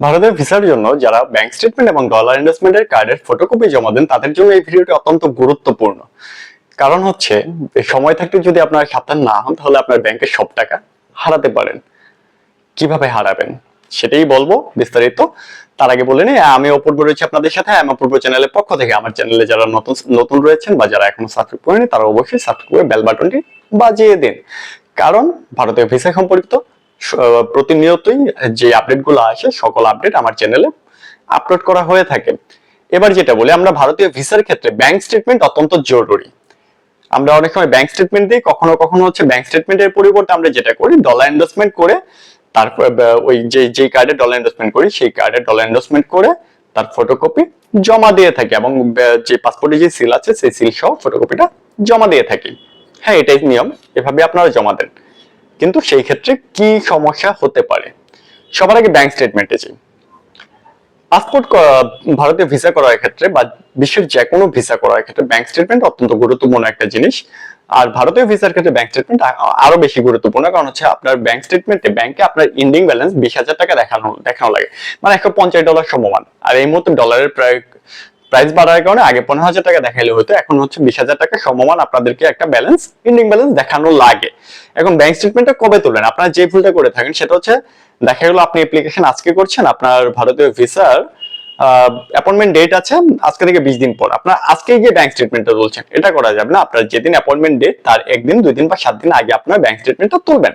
ভারতের ভিসার জন্য যারা ব্যাংক স্টেটমেন্ট এবং ডলার ইনভেস্টমেন্টের কার্ডের ফটোকপি জমা দেন, তাদের জন্য এই ভিডিওটি অত্যন্ত গুরুত্বপূর্ণ। কারণ হচ্ছে সময় থাকতে যদি আপনার সাবধান না হন, তাহলে আপনার ব্যাংকের সব টাকা হারাতে পারেন। কীভাবে হারাবেন? সেটাই বলব বিস্তারিত। তার আগে বলে নিই, আমি অপূর্ব রয়েছে আপনাদের সাথে, আমি অপূর্ব চ্যানেলের পক্ষ থেকে। আমার চ্যানেলে যারা নতুন নতুন রয়েছেন বা যারা এখনও সাবস্ক্রাইব করেনি তারা অবশ্যই সাবস্ক্রাইব করে বেল বাটনটি বাজিয়ে দিন। কারণ ভারতীয় ভিসা সম্পর্কিত প্রতিনিয়তই যে আপডেটগুলো আসে, সকল আপডেট আমার চ্যানেলে আপলোড করা হয়ে থাকে। এবার যেটা বলি, আমরা ভারতীয় ভিসার ক্ষেত্রে ব্যাংক স্টেটমেন্ট অত্যন্ত জরুরি। আমরা অনেক সময় ব্যাংক স্টেটমেন্ট দিই, কখনো কখনো হচ্ছে ব্যাংক স্টেটমেন্টের পরিবর্তে আমরা যেটা করি ডলার ইনভেস্টমেন্ট করে তারপর ওই যে যে কার্ডে ডলার ইনভেস্টমেন্ট করি, সেই কার্ডে ডলার ইনভেস্টমেন্ট করে তার ফটোকপি জমা দিয়ে থাকি এবং যে পাসপোর্টে যে সিল আছে, সেই সিল সহ ফটোকপিটা জমা দিয়ে থাকি। হ্যাঁ এটাই নিয়ম, এভাবে আপনারা জমা দেন। কিন্তু সেই ক্ষেত্রে কি সমস্যা হতে পারে? সবার আগে ব্যাংক স্টেটমেন্টে যাই। পাসপোর্ট ভারতীয় ভিসা করার ক্ষেত্রে বা বিশ্বের যে কোনো ভিসা করার ক্ষেত্রে ব্যাংক স্টেটমেন্ট অত্যন্ত গুরুত্বপূর্ণ একটা জিনিস। আর ভারতীয় ভিসার ক্ষেত্রে ব্যাংক স্টেটমেন্ট আরও বেশি গুরুত্বপূর্ণ কারণ হচ্ছে আপনার ব্যাংক স্টেটমেন্টে ব্যাংকে আপনার ইন্ডিং ব্যালেন্স বিশ টাকা দেখানো দেখানো লাগে। মানে একশো পঞ্চাশ ডলার সমমান। আর এই মুহূর্তে ডলারের প্রায় প্রাইস বাড়ার কারণে আগে পনেরো হাজার টাকা দেখাইলে হতো এখন হচ্ছে বিশ হাজার টাকা সমমান আপনাদেরকে একটা ব্যালেন্স ইন্ডিং ব্যালেন্স দেখানো লাগে। এখন ব্যাংক স্টেটমেন্টটা কবে তুলবেন আপনারা যে ভুলটা করে থাকেন, সেটা হচ্ছে দেখা গেলো আপনি অ্যাপ্লিকেশন আজকে করছেন, আপনার ভারতীয় ভিসার অ্যাপয়েন্টমেন্ট ডেট আছে, আজকে থেকে বিশ দিন পর। আপনার আজকে গিয়ে ব্যাংক স্টেটমেন্টটা তুলছেন। এটা করা যাবে না, আপনার যেদিন অ্যাপয়েন্টমেন্ট ডেট তার একদিন, দুই দিন বা সাত দিন আগে আপনার ব্যাংক স্টেটমেন্টটা তুলবেন।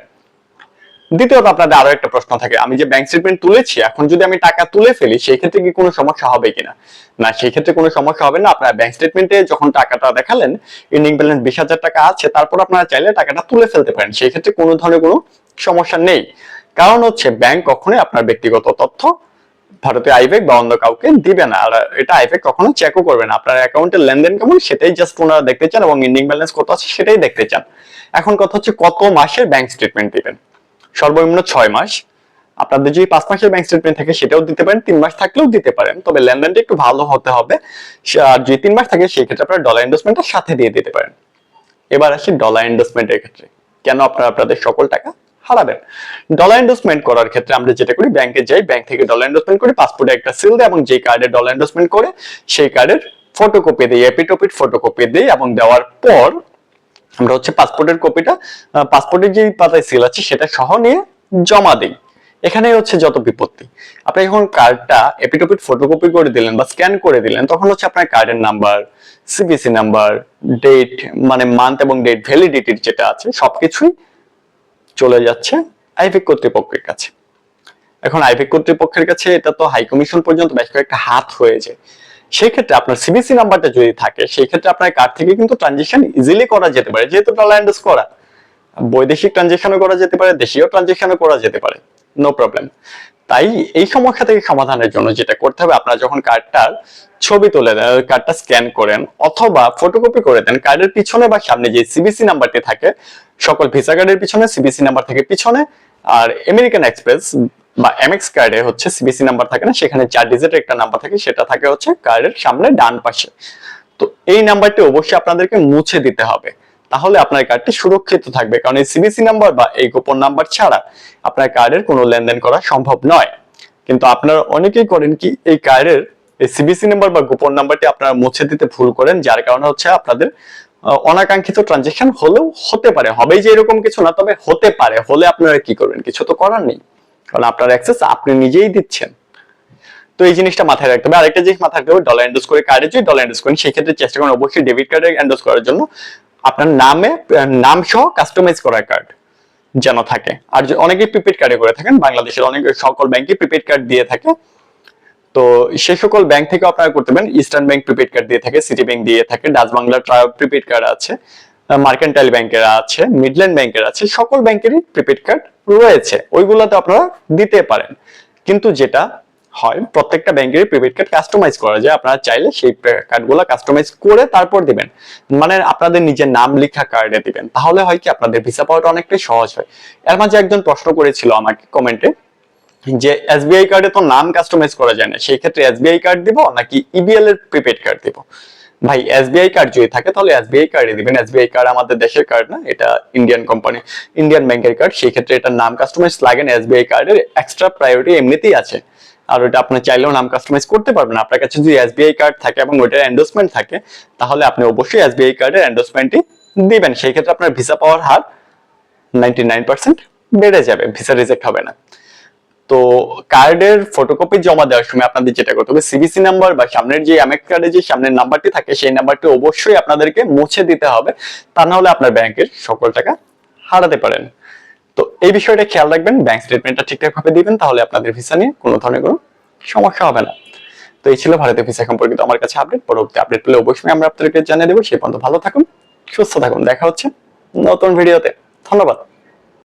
দ্বিতীয়ত আপনাদের আরও একটা প্রশ্ন থাকে, আমি যে ব্যাংক স্টেটমেন্ট তুলেছি, এখন যদি আমি টাকা তুলে ফেলি সেই ক্ষেত্রে কি কোনো সমস্যা হবে কিনা? না সেই ক্ষেত্রে কোনো সমস্যা হবে না, আপনার ব্যাংক স্টেটমেন্টে যখন টাকাটা দেখালেন ইন্ডিং ব্যালেন্স বিশ হাজার টাকা আছে, তারপর আপনারা চাইলে টাকাটা তুলে ফেলতে পারেন সেই ক্ষেত্রে কোনো ধরনের কোনো সমস্যা নেই। কারণ হচ্ছে ব্যাংক কখনোই আপনার ব্যক্তিগত তথ্য ভারতে আইবেক বা অন্য কাউকে দিবে না, আর এটা আইবেক কখনো চেকও করবে না। আপনার অ্যাকাউন্টের লেনদেন কেমন, সেটাই জাস্ট ওনারা দেখতে চান এবং ইন্ডিং ব্যালেন্স কত আছে, সেটাই দেখতে চান। এখন কথা হচ্ছে, কত মাসের ব্যাংক স্টেটমেন্ট দিবেন? সর্বনিম্ন ছয় মাস। আপনাদের যদি পাঁচ মাসের ব্যাংক স্টেটমেন্ট থাকে, সেটাও দিতে পারেন। তিন মাস থাকলেও দিতে পারেন। তবে লেনদেনটা একটু ভালো হতে হবে। আর যদি তিন মাস থাকে, সেই ক্ষেত্রে আপনারা ডলার ইনভেস্টমেন্টটা সাথে দিয়ে দিতে পারেন। এবার আসি ডলার ইনভেস্টমেন্টের ক্ষেত্রে। কেন আপনারা আপনাদের সকল টাকা হারাবেন? ডলার ইনভেস্টমেন্ট করার ক্ষেত্রে আমরা যেটা করি ব্যাংকে যাই ব্যাংক থেকে ডলার ইনভেস্টমেন্ট করি পাসপোর্টে একটা সিল দেয় এবং যে কার্ডে ডলার ইনভেস্টমেন্ট করে, সেই কার্ডের ফটোকপি দিই এপিটোপিট ফটোকপি দিই এবং দেওয়ার পর আমরা হচ্ছে পাসপোর্টের কপিটা পাসপোর্টের যে পাতায় সিল আছে সেটা সহ নিয়ে জমা দিই। এখানে হচ্ছে যত বিপত্তি। আপনি যখন কার্ডটা এপিটোপিট ফটোকপি করে দিলেন বা স্ক্যান করে দিলেন, তখন হচ্ছে আপনার কার্ডের নাম্বার সিবিসি নাম্বার ডেট মানে মান্থ এবং ডেট ভ্যালিডিটির যেটা আছে, সবকিছুই চলে যাচ্ছে আইভিক কর্তৃপক্ষের কাছে। এখন আইভিক কর্তৃপক্ষের কাছে এটা তো হাই কমিশন পর্যন্ত বেশ কয়েকটা হাত হয়ে যায়। সেই ক্ষেত্রে আপনার সিবিসি নাম্বারটা যদি থাকে সেই ক্ষেত্রে আপনার কার্ড থেকে কিন্তু ট্রানজেকশন ইজিলি করা যেতে পারে। যেহেতু ডলার করা, বৈদেশিক ট্রানজেকশনও করা যেতে পারে, দেশীয় ট্রানজেকশনও করা যেতে পারে নো প্রবলেম তাই এই সমস্যা থেকে সমাধানের জন্য যেটা করতে হবে, আপনারা যখন কার্ডটার ছবি তুলে দেন কার্ডটা স্ক্যান করেন, অথবা ফটোকপি করে দেন কার্ডের পিছনে বা সামনে যে সিবিসি নাম্বারটি থাকে, সকল ভিসা কার্ডের পিছনে সিবিসি নাম্বার থাকে পিছনে, আর আমেরিকান এক্সপ্রেস বা এমএক্স কার্ডে হচ্ছে সিবিসি নাম্বার থাকে না, সেখানে চার ডিজিটের একটা নাম্বার থাকে, সেটা থাকে হচ্ছে কার্ডের সামনে ডান পাশে। তো এই নাম্বারটি অবশ্যই আপনাদেরকে মুছে দিতে হবে। তাহলে আপনার কার্ডটি সুরক্ষিত থাকবে, কারণ এই সিবিসি নাম্বার বা এই গোপন নাম্বার ছাড়া আপনার কার্ডের কোনো লেনদেন করা সম্ভব নয়। কিন্তু আপনারা অনেকেই করেন কি, এই কার্ডের এই সিবিসি নাম্বার বা গোপন নাম্বারটি আপনারা মুছে দিতে ভুল করেন, যার কারণে হচ্ছে আপনাদের অনাকাঙ্ক্ষিত ট্রানজেকশন হলেও হতে পারে। হবেই যে এরকম কিছু না, তবে হতে পারে। হলে আপনারা কি করবেন? কিছু তো করার নেই। কারণ আপনার অ্যাক্সেস আপনি নিজেই দিচ্ছেন। তো এই জিনিসটা মাথায় রাখতে হবে। আরেকটা জিনিস মাথায় রাখতে হবে ডলার এন্ডোজ করে কার্ডে যদি ডলার এন্ডোজ করেন সেই ক্ষেত্রে চেষ্টা করুন অবশ্যই ডেবিট কার্ডে এন্ডোজ করার জন্য আপনার নামে নাম সহ কাস্টমাইজ করা কার্ড যেন থাকে। আর যে অনেকেই প্রিপেড কার্ডে করে থাকেন, বাংলাদেশের অনেক, সকল ব্যাংকে প্রিপেড কার্ড দিয়ে থাকে। তো সেই সকল ব্যাংক থেকে আপনারা করতে পারেন। ইস্টার্ন ব্যাংক প্রিপেড কার্ড দিয়ে থাকে সিটি ব্যাংক দিয়ে থাকে ডাচ বাংলা প্রিপেড কার্ড আছে মার্কেন্টাইল ব্যাংকের আছে মিডল্যান্ড ব্যাংকের আছে, সকল ব্যাংকেরই প্রিপেড কার্ড রয়েছে, ওইগুলোতে আপনারা দিতে পারেন। কিন্তু যেটা হয়, প্রত্যেকটা ব্যাংকেরই প্রিপেড কার্ড কাস্টমাইজ করা যায়। আপনারা চাইলে সেই কার্ডগুলো কাস্টমাইজ করে তারপর দিবেন। মানে আপনাদের নিজের নাম লেখা কার্ডে দিবেন। তাহলে হয় কি, আপনাদের ভিসা পাওয়াটা অনেকটাই সহজ হয়। এর মাঝে একজন প্রশ্ন করেছিল আমাকে কমেন্টে যে এসবিআই কার্ডে তো নাম কাস্টমাইজ করা যায় না। সেই ক্ষেত্রে এসবিআই কার্ড দিব নাকি ইবিএল এর প্রিপেড কার্ড দিব? ভাই এসবিআই কার্ড যদি থাকে, তাহলে এসবিআই কার্ডে দিবেন। এসবিআই কার্ড আমাদের দেশের কার্ড না, এটা ইন্ডিয়ান কোম্পানি ইন্ডিয়ান ব্যাংকের কার্ড সেই ক্ষেত্রে এটার নাম কাস্টমাইজ লাগে না এসবিআই কার্ডের এক্সট্রা প্রায়োরিটি এমনিতেই আছে। আর ওটা আপনি চাইলেও নাম কাস্টমাইজ করতে পারবেন। আপনার কাছে যদি এসবিআই কার্ড থাকে এবং ওইটার এন্ডোসমেন্ট থাকে, তাহলে আপনি অবশ্যই এসবিআই কার্ডের এন্ডোসমেন্টই দিবেন। সেই ক্ষেত্রে আপনার ভিসা পাওয়ার হার নাইনটি বেড়ে যাবে। ভিসা রিজেক্ট হবে না। তো কার্ডের ফটোকপি জমা দেওয়ার সময় আপনাদের যেটা করতে হবে সিবিসি নাম্বার বা সামনের যে আমেক কার্ডে যে সামনের নাম্বারটি থাকে, সেই নাম্বারটি অবশ্যই আপনাদেরকে মুছে দিতে হবে। তা না হলে আপনার ব্যাংকের সকল টাকা হারাতে পারেন। তো এই বিষয়টা খেয়াল রাখবেন ব্যাংক স্টেটমেন্টটা ঠিকঠাক ভাবে দিবেন, তাহলে আপনাদের ভিসা নিয়ে কোনো ধরনের কোনো সমস্যা হবে না। তো এই ছিল ভারতীয় ভিসা সম্পর্কিত আমার কাছে আপডেট পরবর্তী আপডেট পেলে অবশ্যই আমরা আপনাদেরকে জানিয়ে দেবো। সেই পর্যন্ত ভালো থাকুন, সুস্থ থাকুন। দেখা হচ্ছে নতুন ভিডিওতে ধন্যবাদ।